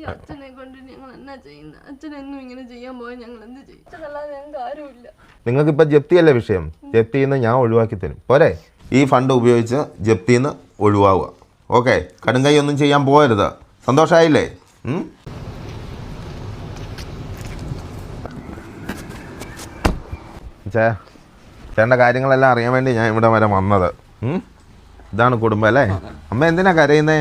ഈ അച്ഛനെ കൊണ്ട് ഞങ്ങൾ എന്നാ ചെയ്യുന്നത് അച്ഛനെന്നും ഇങ്ങനെ ചെയ്യാൻ പോയാൽ ഞങ്ങൾ എന്ത് ചെയ്യും? അച്ഛനല്ലാതെ ഞങ്ങൾക്ക് ആരുമില്ല. നിങ്ങൾക്ക് ഇപ്പം ജപ്തിയല്ലേ വിഷയം? ജപ്തിയിൽ നിന്ന് ഞാൻ ഒഴിവാക്കി തരും. പോരെ? ഈ ഫണ്ട് ഉപയോഗിച്ച് ജപ്തിയിൽ നിന്ന് ഒഴിവാവുക. ഓക്കെ. കടുങ്കൈ ഒന്നും ചെയ്യാൻ പോകരുത്. സന്തോഷമായില്ലേ ചേട്ട ചേ ചേട്ടന്റെ കാര്യങ്ങളെല്ലാം അറിയാൻ വേണ്ടി ഞാൻ ഇവിടെ വരെ വന്നത്. ഇതാണ് കുടുംബം അല്ലേ? അമ്മ എന്തിനാ കരയുന്നേ?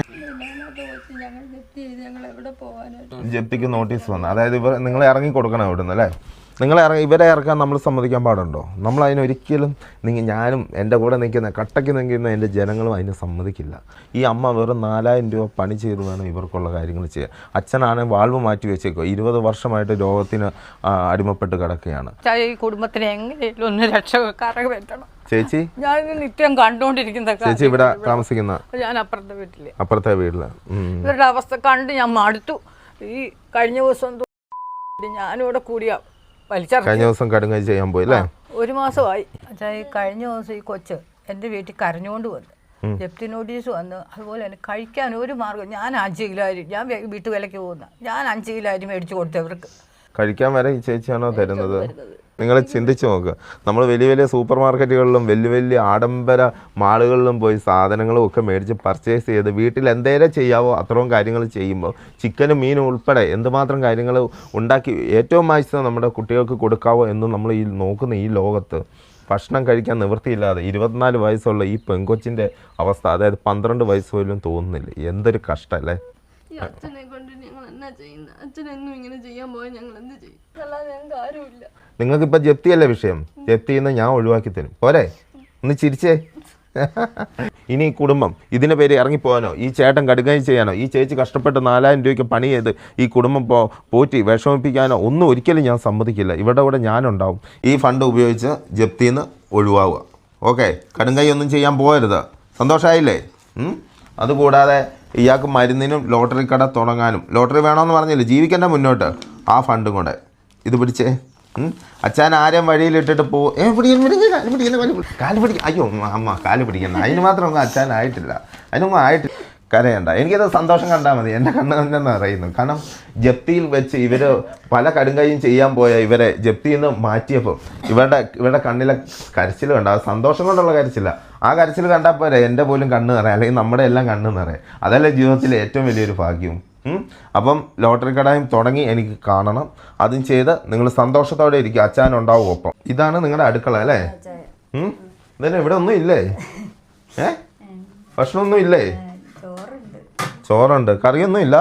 på eller ജപ്തിക്ക് നോട്ടീസ് വന്നു. അതായത് ഇവർ നിങ്ങളെ ഇറങ്ങി കൊടുക്കണം ഇവിടുന്ന് അല്ലേ? നിങ്ങളെ ഇറങ്ങി ഇവരെ ഇറക്കാൻ നമ്മൾ സമ്മതിക്കാൻ പാടുണ്ടോ? നമ്മൾ അതിനൊരിക്കലും നിങ്ങൾ ഞാനും എന്റെ കൂടെ നിൽക്കുന്ന കട്ടയ്ക്ക് നിൽക്കുന്ന എന്റെ ജനങ്ങളും അതിന് സമ്മതിക്കില്ല. ഈ അമ്മ വെറും നാലായിരം രൂപ പണി ചെയ്ത് വേണം ഇവർക്കുള്ള കാര്യങ്ങൾ ചെയ്യാൻ. അച്ഛനാണെങ്കിൽ വാൾവ് മാറ്റി വെച്ചേക്കോ ഇരുപത് വർഷമായിട്ട് രോഗത്തിന് അടിമപ്പെട്ട് കിടക്കുകയാണ്. ഈ കുടുംബത്തിന് ഒന്ന് പറ്റണം ചേച്ചി? ഞാൻ നിത്യം കണ്ടുകൊണ്ടിരിക്കുന്ന ചേച്ചി ഇവിടെ താമസിക്കുന്ന. ഞാൻ അപ്പുറത്തെ വീട്ടിൽ. അപ്പുറത്തെ വീട്ടിൽ. ഇവരുടെ അവസ്ഥ കണ്ട് ഞാൻ മടുത്തു. ഈ കഴിഞ്ഞ ദിവസം ഞാനും ഞാനിവിടെ കൂടിയ വലിച്ചറ കഴിഞ്ഞ ദിവസം കടുങ്ങ ചെയ്യാൻ പോയി അല്ലേ? ഒരു മാസമായി. അച്ഛാ ഈ കഴിഞ്ഞ ദിവസം ഈ കൊച്ച് എന്റെ വീട്ടിൽ കരഞ്ഞുകൊണ്ട് വന്നു ജപ്തി നോട്ടീസ് വന്ന് അതുപോലെ തന്നെ കഴിക്കാൻ ഒരു മാർഗം ഞാൻ അഞ്ച് കിലോ അരി ഞാൻ വീട്ടു വീട്ടുവിലയ്ക്ക് പോകുന്ന ഞാൻ അഞ്ച് കിലോ അരി മേടിച്ചു കൊടുത്തവർക്ക്. കഴിക്കാൻ വരെ ഈ ചേച്ചിയാണോ തരുന്നത്? നിങ്ങൾ ചിന്തിച്ചു നോക്കുക നമ്മൾ വലിയ വലിയ സൂപ്പർ മാർക്കറ്റുകളിലും വലിയ വലിയ ആഡംബര മാളുകളിലും പോയി സാധനങ്ങളും ഒക്കെ മേടിച്ച് പർച്ചേസ് ചെയ്ത് വീട്ടിൽ എന്തേലും ചെയ്യാവോ അത്രയും കാര്യങ്ങൾ ചെയ്യുമ്പോൾ ചിക്കനും മീനും ഉൾപ്പെടെ എന്തുമാത്രം കാര്യങ്ങൾ ഉണ്ടാക്കി ഏറ്റവും മാക്സിമം നമ്മുടെ കുട്ടികൾക്ക് കൊടുക്കാവോ എന്ന് നമ്മൾ ഈ നോക്കുന്ന ഈ ലോകത്ത്. ഭക്ഷണം കഴിക്കാൻ നിവൃത്തിയില്ലാതെ ഇരുപത്തിനാല് വയസ്സുള്ള ഈ പെങ്കൊച്ചിന്റെ അവസ്ഥ അതായത് പന്ത്രണ്ട് വയസ്സ് പോലും തോന്നുന്നില്ല. എന്തൊരു കഷ്ടമല്ലേ ഈ അച്ഛനെ കൊണ്ട് ഞങ്ങൾ എന്നാ ചെയ്യുന്നത് അച്ഛനെന്നും ഇങ്ങനെ ചെയ്യാൻ പോയാൽ ഞങ്ങൾ എന്ത് ചെയ്യും? അല്ലാതെ ഞങ്ങൾക്ക് ആരുമില്ല. നിങ്ങൾക്കിപ്പോൾ ജപ്തിയല്ലേ വിഷയം? ജപ്തി എന്ന് ഞാൻ ഒഴിവാക്കി തരും. പോരെ? ഒന്ന് ചിരിച്ചേ. ഇനി ഈ കുടുംബം ഇതിന്റെ പേര് ഇറങ്ങിപ്പോകാനോ ഈ ചേട്ടൻ കടുകയും ചെയ്യാനോ? ഈ ചേച്ചി കഷ്ടപ്പെട്ട് നാലായിരം രൂപയ്ക്ക് പണി ചെയ്ത് ഈ കുടുംബം പോ പോറ്റി വിഷമിപ്പിക്കാനോ ഒന്നും ഒരിക്കലും ഞാൻ സമ്മതിക്കില്ല. ഇവിടെ കൂടെ ഞാനുണ്ടാവും. ഈ ഫണ്ട് ഉപയോഗിച്ച് ജപ്തിയിൽ നിന്ന് ഒഴിവാവുക. ഓക്കെ? കടുങ്കൈ ഒന്നും ചെയ്യാൻ പോകരുത്. സന്തോഷമായില്ലേ? അതുകൂടാതെ ഇയാൾക്ക് മരുന്നിനും ലോട്ടറി കട തുടങ്ങാനും. ലോട്ടറി വേണമെന്ന് പറഞ്ഞില്ല? ജീവിക്കണ്ട മുന്നോട്ട്. ആ ഫണ്ടും കൂടെ ഇത് പിടിച്ചേ? അച്ഛൻ ആരെയും വഴിയിലിട്ടിട്ട് പോ കാൽ പിടിക്കുന്നു കാൽ പിടി- പിടിക്കുക അയ്യോ അമ്മ കാൽ പിടിക്കുന്ന. അതിന് മാത്രം അച്ഛൻ ആയിട്ടില്ല. അതിനൊന്നും ആയിട്ടില്ല. കരയണ്ട. എനിക്കത് സന്തോഷം കണ്ടാൽ മതി. എന്റെ കണ്ണ് തന്നെ അറിയുന്നു കാരണം ജപ്തിയിൽ വെച്ച് ഇവർ പല കടുങ്കയും ചെയ്യാൻ പോയ ഇവരെ ജപ്തിയിൽ നിന്ന് മാറ്റിയപ്പോൾ ഇവരുടെ ഇവരുടെ കണ്ണിലെ കരച്ചിൽ കണ്ട സന്തോഷം കൊണ്ടുള്ള കരച്ചില്ല ആ കരച്ചിൽ കണ്ടാൽ പോരെ? എന്റെ പോലും കണ്ണ് നിറയാം അല്ലെങ്കിൽ നമ്മുടെ എല്ലാം കണ്ണ് നിറയാം. അതല്ലേ ജീവിതത്തിലെ ഏറ്റവും വലിയൊരു ഭാഗ്യവും അപ്പം ലോട്ടറി കടായും തുടങ്ങി എനിക്ക് കാണണം. അതും ചെയ്ത് നിങ്ങൾ സന്തോഷത്തോടെ ഇരിക്കുക. അച്ഛനുണ്ടാവും ഒപ്പം. ഇതാണ് നിങ്ങളുടെ അടുക്കള അല്ലേ. ഇതന്നെ ഇവിടെ ഒന്നും ഇല്ലേ? ഏ? ഭക്ഷണമൊന്നും ഇല്ലേ? ചോറുണ്ട്. കറിയൊന്നും ഇല്ല?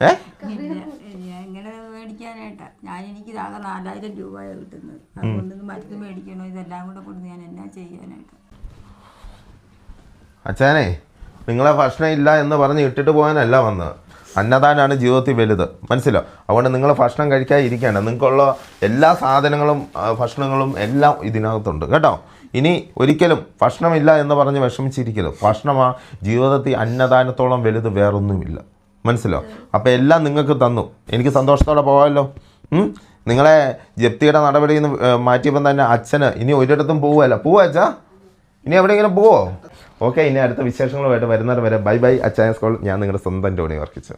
ഏ? ഞാൻ എനിക്ക് ആകെ നാലായിരം രൂപയാണ് കിട്ടുന്നത്. അതുകൊണ്ട് മരുന്ന് മേടിക്കണോ? ഇതെല്ലാം കൂടെ കൊണ്ട് ഞാൻ എന്നാ ചെയ്യാനായിട്ട്? അച്ഛനെ നിങ്ങളെ ഭക്ഷണം ഇല്ല എന്ന് പറഞ്ഞ് ഇട്ടിട്ട് പോകാനല്ല വന്നത് അന്നദാനാണ് ജീവിതത്തിൽ വലുത്. മനസ്സിലോ? അതുകൊണ്ട് നിങ്ങൾ ഭക്ഷണം കഴിക്കാതെ ഇരിക്കേണ്ട. നിങ്ങൾക്കുള്ള എല്ലാ സാധനങ്ങളും ഭക്ഷണങ്ങളും എല്ലാം ഇതിനകത്തുണ്ട്. കേട്ടോ? ഇനി ഒരിക്കലും ഭക്ഷണമില്ല എന്ന് പറഞ്ഞ് വിഷമിച്ചിരിക്കരുത്. ഭക്ഷണമാണ് ജീവിതത്തിൽ അന്നദാനത്തോളം വലുത് വേറൊന്നുമില്ല. മനസ്സിലോ? അപ്പോൾ എല്ലാം നിങ്ങൾക്ക് തന്നു. എനിക്ക് സന്തോഷത്തോടെ പോകാമല്ലോ? നിങ്ങളെ ജപ്തിയുടെ നടപടിയിൽ നിന്ന് മാറ്റിയപ്പം തന്നെ അച്ഛന് ഇനി ഒരിടത്തും പോവുകയല്ല. പോവാ അച്ഛാ. ഇനി എവിടെയെങ്കിലും പോവോ? ഓക്കെ ഇനി അടുത്ത വിശേഷങ്ങളുമായിട്ട് വരുന്നവരെ വരെ ബൈ ബൈ അച്ചായ സ്കോൾ ഞാൻ നിങ്ങളുടെ സ്വന്തം ടോണി വർക്കിച്ചു.